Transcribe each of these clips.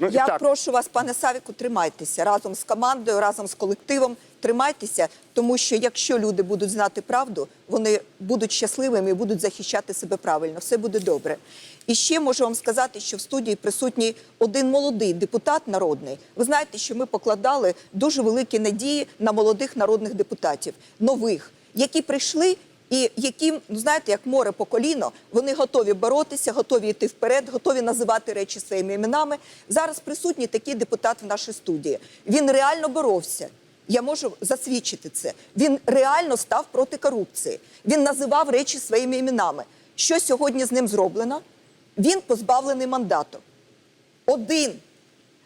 Ну, Я так. прошу вас, пане Савіку, тримайтеся разом з командою, разом з колективом. Тримайтеся, тому що якщо люди будуть знати правду, вони будуть щасливими і будуть захищати себе правильно. Все буде добре. І ще можу вам сказати, що в студії присутній один молодий депутат народний. Ви знаєте, що ми покладали дуже великі надії на молодих народних депутатів, нових, які прийшли і яким, ну знаєте, як море по коліно, вони готові боротися, готові йти вперед, готові називати речі своїми іменами. Зараз присутній такий депутат в нашій студії. Він реально боровся. Я можу засвідчити це. Він реально став проти корупції. Він називав речі своїми іменами. Що сьогодні з ним зроблено? Він позбавлений мандату. Один.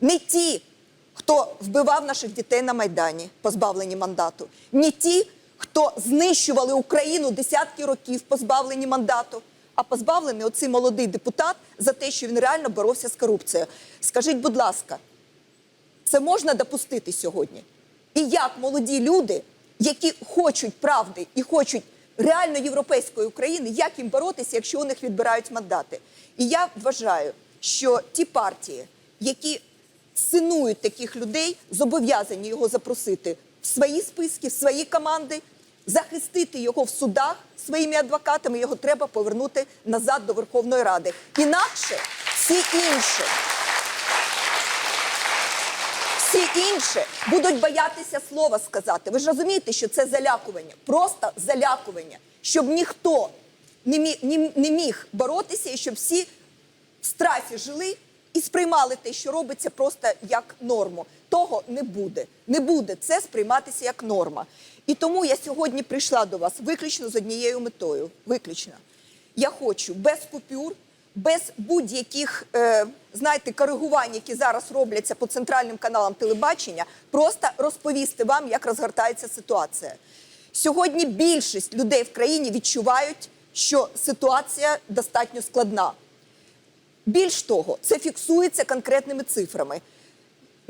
Не ті, хто вбивав наших дітей на Майдані, позбавлені мандату, не ті, хто знищували Україну десятки років, позбавлені мандату, а позбавлений оцей молодий депутат за те, що він реально боровся з корупцією. Скажіть, будь ласка, це можна допустити сьогодні? І як молоді люди, які хочуть правди і хочуть реально європейської України, як їм боротися, якщо у них відбирають мандати? І я вважаю, що ті партії, які синують таких людей, зобов'язані його запросити в свої списки, в свої команди, захистити його в судах своїми адвокатами. Його треба повернути назад до Верховної Ради. Інакше всі інші всі інші будуть боятися слова сказати. Ви ж розумієте, що це залякування, просто залякування, щоб ніхто не міг, не, міг боротися і щоб всі в страхі жили і сприймали те, що робиться просто як норму. Того не буде. Не буде це сприйматися як норма. І тому я сьогодні прийшла до вас виключно з однією метою. Виключно. Я хочу без купюр, без будь-яких, е, знаєте, коригувань, які зараз робляться по центральним каналам телебачення, просто розповісти вам, як розгортається ситуація. Сьогодні більшість людей в країні відчувають, що ситуація достатньо складна. Більш того, це фіксується конкретними цифрами.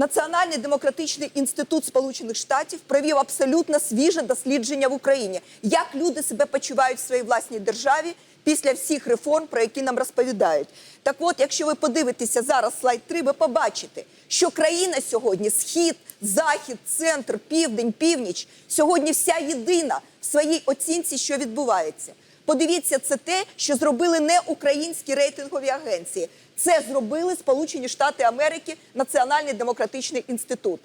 Національний демократичний інститут Сполучених Штатів провів абсолютно свіже дослідження в Україні, як люди себе почувають в своїй власній державі після всіх реформ, про які нам розповідають. Так от, якщо ви подивитеся зараз слайд 3, ви побачите, що країна сьогодні схід, захід, центр, південь, північ сьогодні вся єдина в своїй оцінці, що відбувається. Подивіться, це те, що зробили не українські рейтингові агенції. Це зробили Сполучені Штати Америки, Національний демократичний інститут.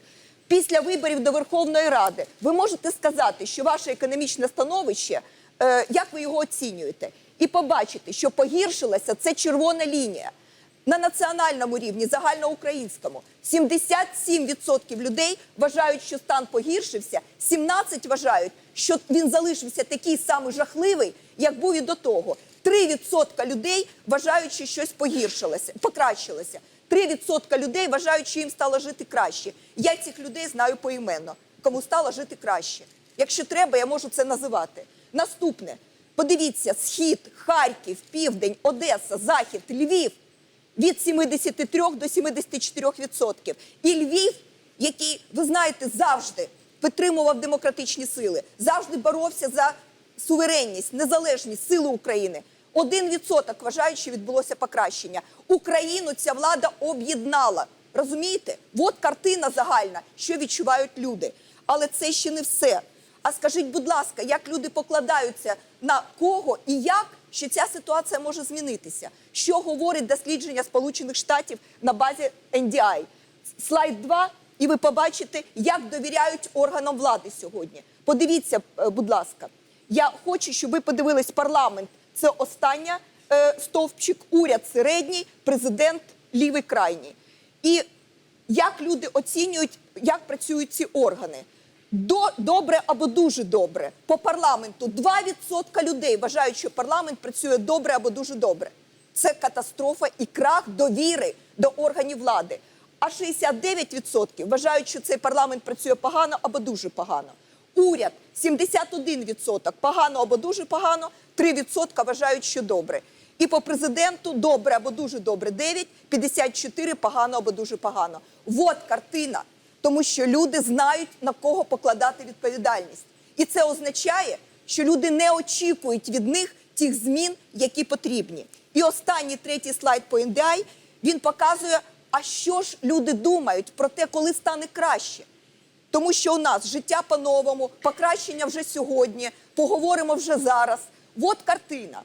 Після виборів до Верховної Ради ви можете сказати, що ваше економічне становище, е, як ви його оцінюєте, і побачите, що погіршилася це червона лінія. На національному рівні, загальноукраїнському, 77% людей вважають, що стан погіршився, 17% вважають, що він залишився такий самий жахливий, як був і до того. 3% людей вважають, що щось погіршилося, покращилося. 3% людей вважають, що їм стало жити краще. Я цих людей знаю поіменно, кому стало жити краще. Якщо треба, я можу це називати. Наступне. Подивіться: Схід, Харків, Південь, Одеса, Захід, Львів від 73 до 74%. І Львів, який, ви знаєте, завжди підтримував демократичні сили, завжди боровся за суверенність, незалежність, сили України. Один відсоток вважають, що відбулося покращення. Україну ця влада об'єднала. Розумієте? От картина загальна, що відчувають люди. Але це ще не все. А скажіть, будь ласка, як люди покладаються на кого і як, що ця ситуація може змінитися? Що говорить дослідження Сполучених Штатів на базі NDI? Слайд 2, і ви побачите, як довіряють органам влади сьогодні. Подивіться, е, будь ласка. Я хочу, щоб ви подивились парламент. Це остання е, стовпчик, уряд середній, президент лівий крайній. І як люди оцінюють, як працюють ці органи? До, добре або дуже добре. По парламенту 2% людей вважають, що парламент працює добре або дуже добре. Це катастрофа і крах довіри до органів влади. А 69% вважають, що цей парламент працює погано або дуже погано. Уряд 71% погано або дуже погано, 3% вважають, що добре. І по президенту добре або дуже добре 9, 54 погано або дуже погано. От картина, тому що люди знають на кого покладати відповідальність. І це означає, що люди не очікують від них тих змін, які потрібні. І останній третій слайд по NDI, він показує, а що ж люди думають про те, коли стане краще. Тому що у нас життя по-новому, покращення вже сьогодні, поговоримо вже зараз. От картина.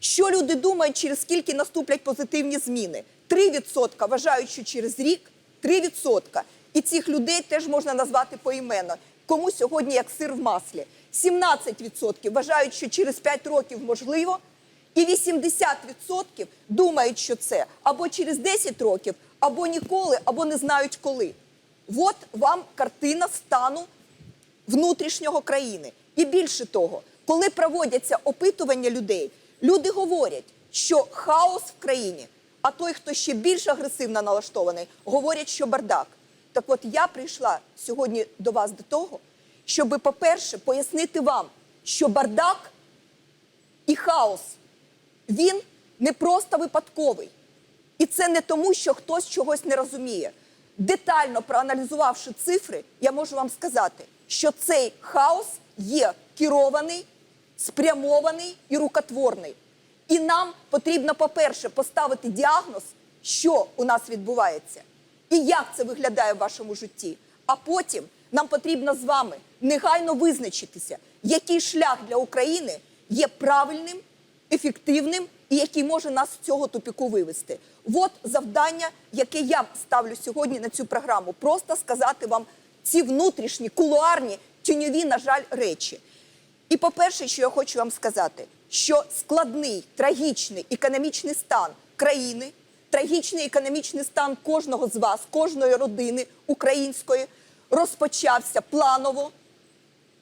Що люди думають, через скільки наступлять позитивні зміни? 3% вважають, що через рік 3%. І цих людей теж можна назвати поіменно. Кому сьогодні як сир в маслі. 17% вважають, що через 5 років можливо. І 80% думають, що це або через 10 років, або ніколи, або не знають коли. От вам картина стану внутрішнього країни. І більше того, коли проводяться опитування людей, люди говорять, що хаос в країні, а той, хто ще більш агресивно налаштований, говорять, що бардак. Так от я прийшла сьогодні до вас до того, щоб, по-перше, пояснити вам, що бардак і хаос він не просто випадковий. І це не тому, що хтось чогось не розуміє. Детально проаналізувавши цифри, я можу вам сказати, що цей хаос є керований, спрямований і рукотворний. І нам потрібно, по-перше, поставити діагноз, що у нас відбувається, і як це виглядає в вашому житті. А потім нам потрібно з вами негайно визначитися, який шлях для України є правильним, ефективним і який може нас з цього тупіку вивести. От завдання, яке я ставлю сьогодні на цю програму, просто сказати вам ці внутрішні, кулуарні, тіньові, на жаль, речі. І по-перше, що я хочу вам сказати, що складний, трагічний економічний стан країни, трагічний економічний стан кожного з вас, кожної родини української розпочався планово.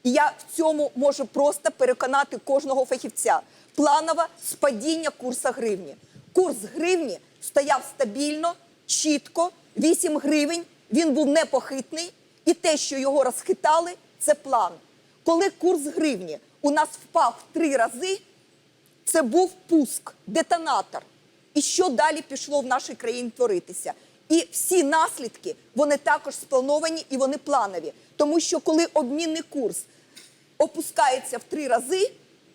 І я в цьому можу просто переконати кожного фахівця. Планове спадіння курсу гривні. Курс гривні стояв стабільно, чітко, 8 гривень. Він був непохитний, і те, що його розхитали, це план. Коли курс гривні у нас впав в три рази, це був пуск, детонатор. І що далі пішло в нашій країні творитися? І всі наслідки вони також сплановані і вони планові. Тому що коли обмінний курс опускається в три рази,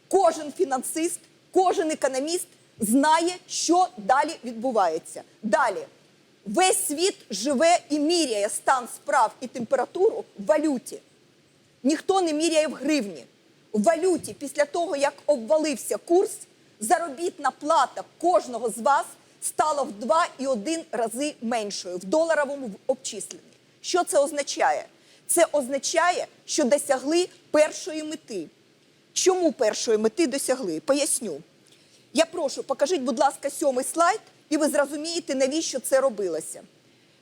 кожен фінансист, кожен економіст знає, що далі відбувається. Далі весь світ живе і міряє стан справ і температуру в валюті. Ніхто не міряє в гривні. В валюті, після того, як обвалився курс, заробітна плата кожного з вас стала в 2,1 рази меншою в доларовому обчисленні. Що це означає? Це означає, що досягли першої мети. Чому першої мети досягли? Поясню. Я прошу, покажіть, будь ласка, сьомий слайд, і ви зрозумієте, навіщо це робилося.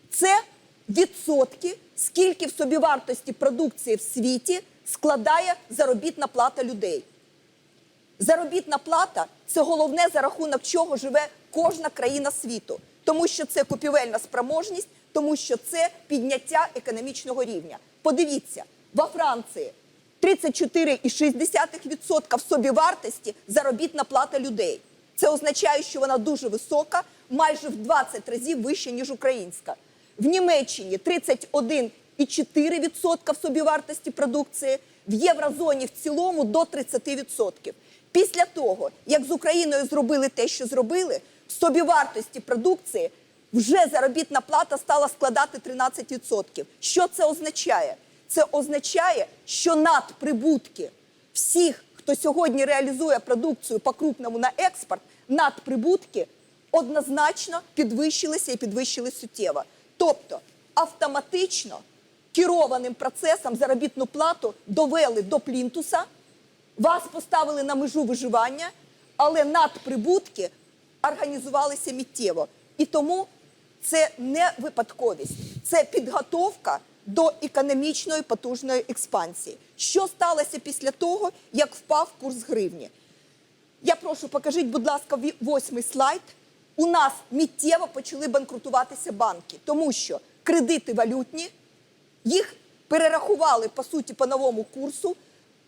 Це відсотки, скільки в собівартості продукції в світі складає заробітна плата людей. Заробітна плата це головне, за рахунок чого живе кожна країна світу, тому що це купівельна спроможність, тому що це підняття економічного рівня. Подивіться, во Франції 34,6% в собівартості заробітна плата людей. Це означає, що вона дуже висока, майже в 20 разів вища, ніж українська. В Німеччині 31,4% в собівартості продукції, в єврозоні в цілому до 30%. Після того, як з Україною зробили те, що зробили, в собівартості продукції вже заробітна плата стала складати 13%. Що це означає? Це означає, що надприбутки всіх, хто сьогодні реалізує продукцію по-крупному на експорт, надприбутки однозначно підвищилися і підвищились суттєво. Тобто автоматично керованим процесом заробітну плату довели до плінтуса, вас поставили на межу виживання, але надприбутки організувалися миттєво. І тому це не випадковість, це підготовка до економічної потужної експансії. Що сталося після того, як впав курс гривні? Я прошу, покажіть, будь ласка, восьмий слайд. У нас миттєво почали банкрутуватися банки, тому що кредити валютні, їх перерахували по суті по новому курсу.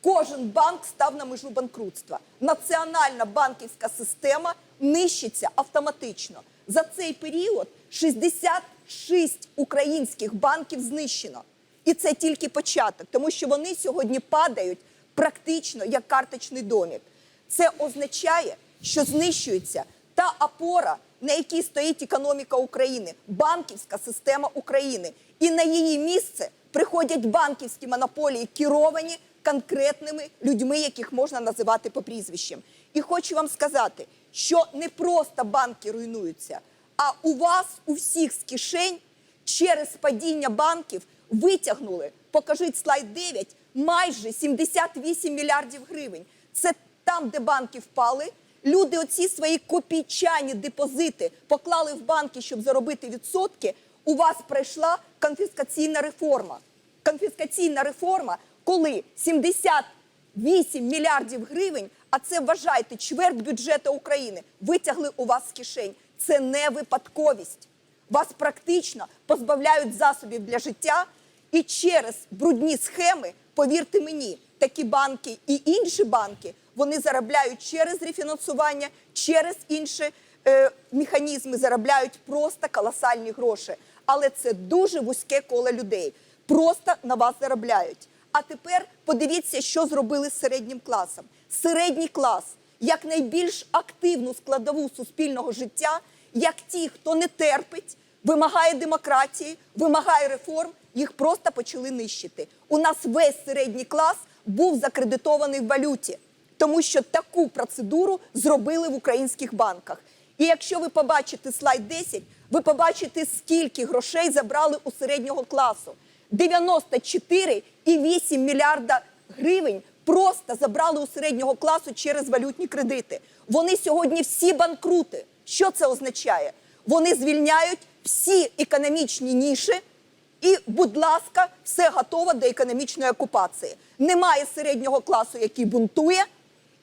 Кожен банк став на межу банкрутства. Національна банківська система нищиться автоматично. За цей період 66 українських банків знищено. І це тільки початок, тому що вони сьогодні падають практично як карточний домік. Це означає, що знищується та опора, на якій стоїть економіка України, банківська система України. І на її місце приходять банківські монополії, керовані конкретними людьми, яких можна називати по прізвищам. І хочу вам сказати, що не просто банки руйнуються, а у вас у всіх з кишень через падіння банків витягнули, покажіть слайд 9, майже 78 мільярдів гривень. Це там, де банки впали. Люди оці свої копійчані депозити поклали в банки, щоб заробити відсотки. У вас пройшла конфіскаційна реформа. Конфіскаційна реформа, коли 78 мільярдів гривень, а це вважайте чверть бюджету України, витягли у вас з кишень. Це не випадковість. Вас практично позбавляють засобів для життя, і через брудні схеми, повірте мені, такі банки і інші банки вони заробляють через рефінансування, через інші е, механізми, заробляють просто колосальні гроші. Але це дуже вузьке коло людей. Просто на вас заробляють. А тепер подивіться, що зробили з середнім класом. Середній клас як найбільш активну складову суспільного життя, як ті, хто не терпить, вимагає демократії, вимагає реформ, їх просто почали нищити. У нас весь середній клас був закредитований в валюті, тому що таку процедуру зробили в українських банках. І якщо ви побачите слайд 10, ви побачите, скільки грошей забрали у середнього класу. 94,8 мільярда гривень просто забрали у середнього класу через валютні кредити. Вони сьогодні всі банкрути. Що це означає? Вони звільняють всі економічні ніші, і, будь ласка, все готово до економічної окупації. Немає середнього класу, який бунтує,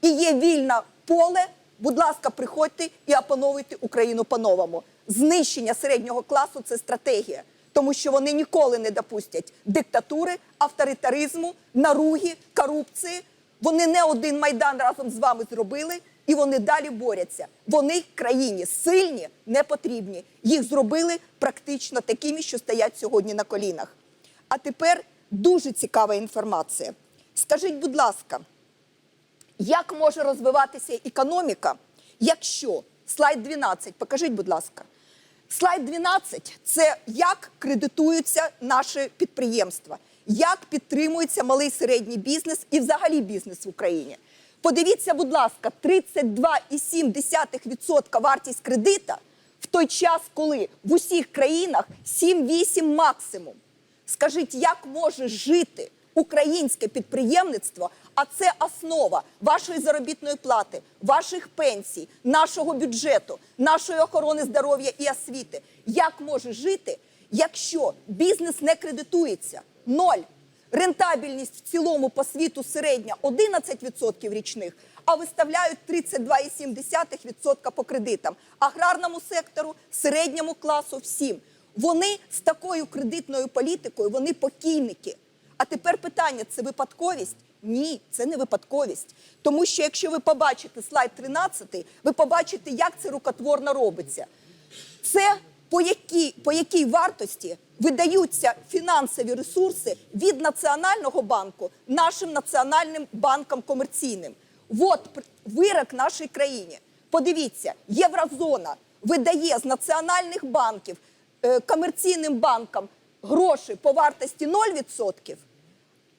і є вільне поле. Будь ласка, приходьте і опановуйте Україну по-новому. Знищення середнього класу це стратегія, тому що вони ніколи не допустять диктатури, авторитаризму, наруги, корупції. Вони не один майдан разом з вами зробили, і вони далі борються. Вони країні сильні, не потрібні. Їх зробили практично такими, що стоять сьогодні на колінах. А тепер дуже цікава інформація. Скажіть, будь ласка, як може розвиватися економіка, якщо слайд 12, покажіть, будь ласка. Слайд 12 – це як кредитуються наші підприємства, як підтримується малий середній бізнес і взагалі бізнес в Україні. Подивіться, будь ласка, 32,7% вартість кредита в той час, коли в усіх країнах 7-8 максимум. Скажіть, як може жити українське підприємництво, а це основа вашої заробітної плати, ваших пенсій, нашого бюджету, нашої охорони здоров'я і освіти. Як може жити, якщо бізнес не кредитується? Ноль. Рентабельність в цілому по світу середня 11% річних, а виставляють 32,7% по кредитам. Аграрному сектору, середньому класу всім. Вони з такою кредитною політикою, вони покійники. А тепер питання: це випадковість? Ні, це не випадковість. Тому що якщо ви побачите слайд 13, ви побачите, як це рукотворно робиться. Це по якій, по якій вартості видаються фінансові ресурси від Національного банку нашим національним банкам комерційним. От вирок нашій країні. Подивіться, Єврозона видає з національних банків е, комерційним банкам гроші по вартості 0%,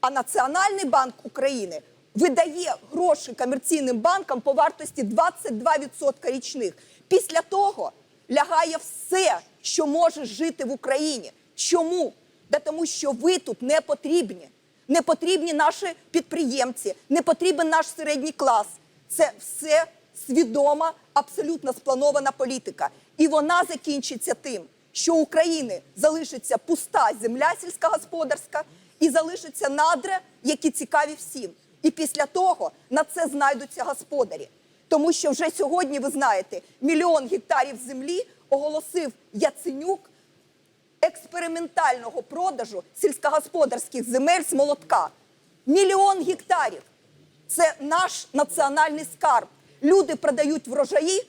а Національний банк України видає гроші комерційним банкам по вартості 22% річних. Після того лягає все, що може жити в Україні. Чому? Да тому що ви тут не потрібні. Не потрібні наші підприємці, не потрібен наш середній клас. Це все свідома, абсолютно спланована політика. І вона закінчиться тим, що України залишиться пуста земля сільськогосподарська і залишаться надра, які цікаві всім. І після того на це знайдуться господарі. Тому що вже сьогодні, ви знаєте, мільйон гектарів землі оголосив Яценюк експериментального продажу сільськогосподарських земель з молотка. Мільйон гектарів. Це наш національний скарб. Люди продають врожаї,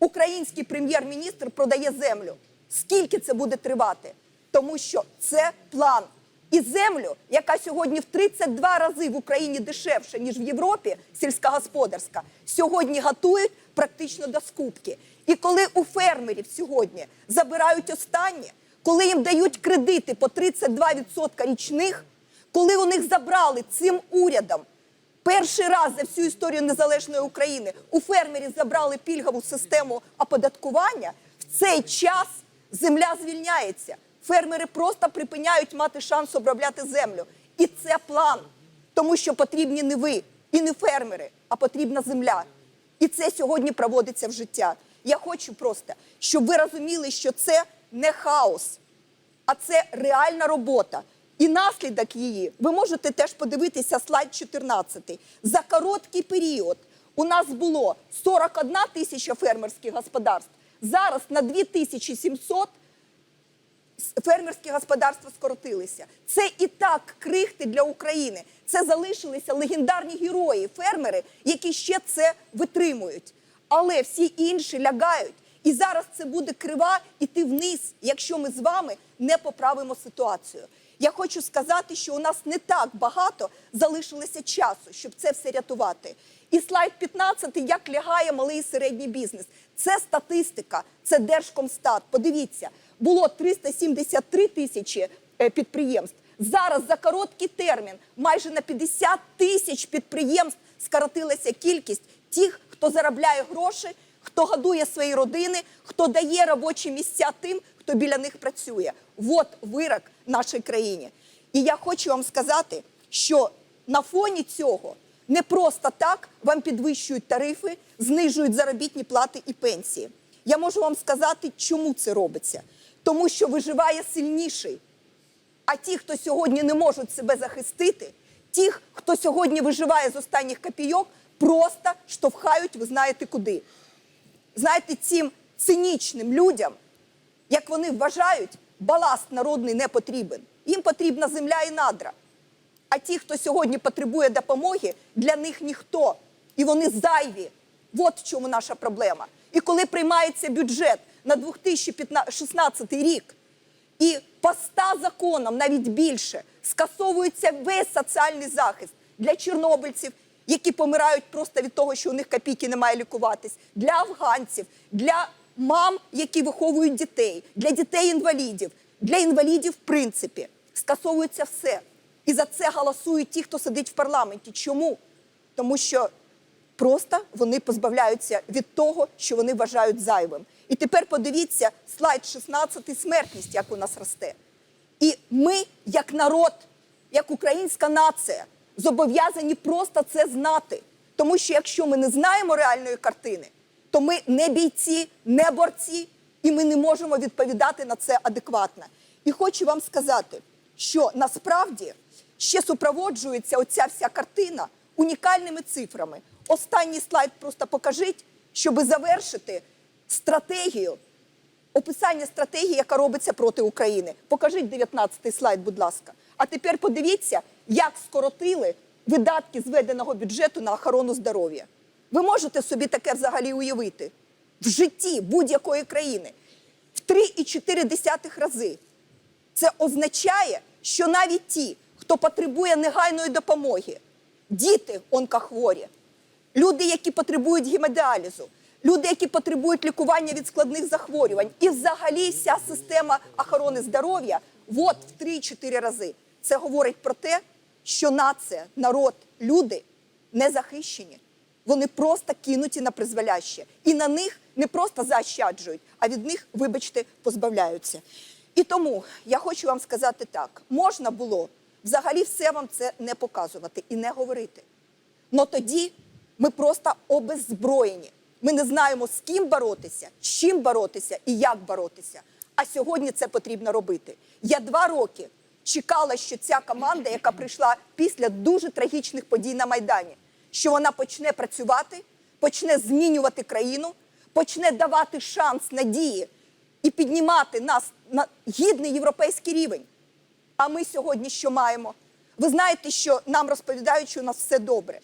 український прем'єр-міністр продає землю. Скільки це буде тривати? Тому що це план. І землю, яка сьогодні в 32 рази в Україні дешевша, ніж в Європі, сільськогосподарська, сьогодні готують практично до скупки. І коли у фермерів сьогодні забирають останнє, коли їм дають кредити по 32% річних, коли у них забрали цим урядом перший раз за всю історію незалежної України у фермерів забрали пільгову систему оподаткування, в цей час земля звільняється. Фермери просто припиняють мати шанс обробляти землю. І це план, тому що потрібні не ви і не фермери, а потрібна земля. І це сьогодні проводиться в життя. Я хочу просто, щоб ви розуміли, що це не хаос, а це реальна робота. І наслідок її ви можете теж подивитися слайд 14. За короткий період у нас було 41 тисяча фермерських господарств. Зараз на 2700 фермерські господарства скоротилися. Це і так крихти для України. Це залишилися легендарні герої, фермери, які ще це витримують. Але всі інші лягають. І зараз це буде крива іти вниз, якщо ми з вами не поправимо ситуацію. Я хочу сказати, що у нас не так багато залишилося часу, щоб це все рятувати. І слайд 15, як лягає малий і середній бізнес. Це статистика, це Держкомстат. Подивіться, було 373 тисячі е, підприємств. Зараз за короткий термін майже на 50 тисяч підприємств скоротилася кількість тих, хто заробляє гроші, хто годує свої родини, хто дає робочі місця тим, хто біля них працює. От вирок нашій країні. І я хочу вам сказати, що на фоні цього не просто так вам підвищують тарифи, знижують заробітні плати і пенсії. Я можу вам сказати, чому це робиться. Тому що виживає сильніший. А ті, хто сьогодні не можуть себе захистити, ті, хто сьогодні виживає з останніх копійок, просто штовхають, ви знаєте куди. Знаєте, цим цинічним людям, як вони вважають, баласт народний не потрібен. Їм потрібна земля і надра. А ті, хто сьогодні потребує допомоги, для них ніхто. І вони зайві. От в чому наша проблема. І коли приймається бюджет на 2016 рік, і по 100 законам, навіть більше, скасовується весь соціальний захист для чорнобильців, які помирають просто від того, що у них копійки немає лікуватись, для афганців, для мам, які виховують дітей, для дітей-інвалідів, для інвалідів, в принципі, скасовується все. І за це голосують ті, хто сидить в парламенті. Чому? Тому що просто вони позбавляються від того, що вони вважають зайвим. І тепер подивіться слайд 16 смертність, як у нас росте. І ми, як народ, як українська нація, зобов'язані просто це знати. Тому що якщо ми не знаємо реальної картини, то ми не бійці, не борці, і ми не можемо відповідати на це адекватно. І хочу вам сказати, що насправді ще супроводжується оця вся картина унікальними цифрами. Останній слайд просто покажіть, щоб завершити стратегію, описання стратегії, яка робиться проти України. Покажіть 19-й слайд, будь ласка. А тепер подивіться, як скоротили видатки зведеного бюджету на охорону здоров'я. Ви можете собі таке взагалі уявити в житті будь-якої країни в 3,4 рази. Це означає, що навіть ті, хто потребує негайної допомоги, діти онкохворі, люди, які потребують гемодіалізу, люди, які потребують лікування від складних захворювань, і взагалі вся система охорони здоров'я от в 3-4 рази. Це говорить про те, що нація, народ, люди не захищені. Вони просто кинуті на призволяще. І на них не просто заощаджують, а від них, вибачте, позбавляються. І тому я хочу вам сказати так: можна було взагалі все вам це не показувати і не говорити. Но тоді ми просто обеззброєні. Ми не знаємо, з ким боротися, з чим боротися і як боротися. А сьогодні це потрібно робити. Я два роки чекала, що ця команда, яка прийшла після дуже трагічних подій на Майдані, що вона почне працювати, почне змінювати країну, почне давати шанс надії і піднімати нас на гідний європейський рівень. А ми сьогодні що маємо? Ви знаєте, що нам розповідають, що у нас все добре.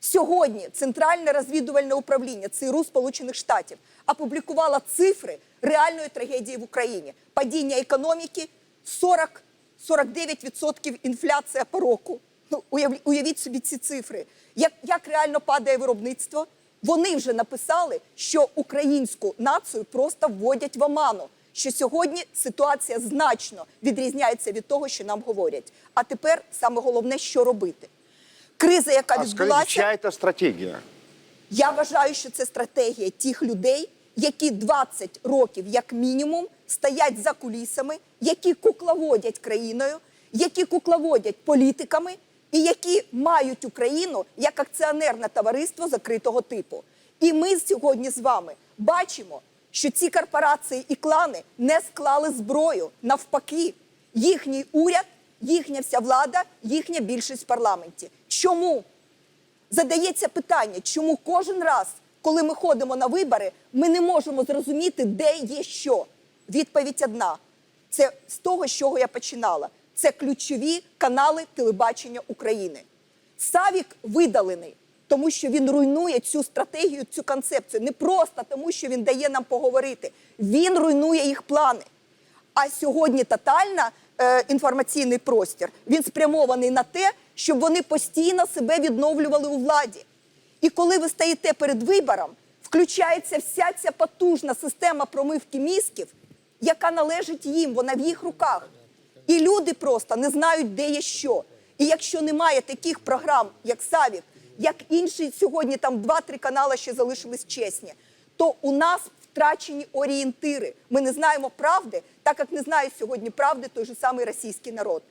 Сьогодні Центральне розвідувальне управління ЦРУ Сполучених Штатів опублікувало цифри реальної трагедії в Україні: падіння економіки 49% інфляція по року. Ну, уяв- уявіть собі ці цифри. Як, як реально падає виробництво? Вони вже написали, що українську націю просто вводять в оману. Що сьогодні ситуація значно відрізняється від того, що нам говорять. А тепер саме головне, що робити. Криза, яка А відбулася, чья это стратегия? я вважаю, що це стратегія тих людей, які 20 років, як мінімум, стоять за кулісами, які кукловодять країною, які кукловодять політиками і які мають Україну як акціонерне товариство закритого типу. І ми сьогодні з вами бачимо, що ці корпорації і клани не склали зброю. Навпаки, їхній уряд, їхня вся влада, їхня більшість в парламенті. Чому? задається питання, чому кожен раз, коли ми ходимо на вибори, ми не можемо зрозуміти, де є що. Відповідь одна: це з того, з чого я починала. Це ключові канали телебачення України. Савік видалений, тому що він руйнує цю стратегію, цю концепцію. Не просто тому, що він дає нам поговорити. Він руйнує їх плани. А сьогодні тотальна е, інформаційний простір він спрямований на те, щоб вони постійно себе відновлювали у владі. І коли ви стоїте перед вибором, включається вся ця потужна система промивки мізків, яка належить їм, вона в їх руках. І люди просто не знають, де є що. І якщо немає таких програм, як Савік, як інші сьогодні, там два-три канали ще залишились чесні, то у нас втрачені орієнтири. Ми не знаємо правди, так як не знає сьогодні правди той же самий російський народ.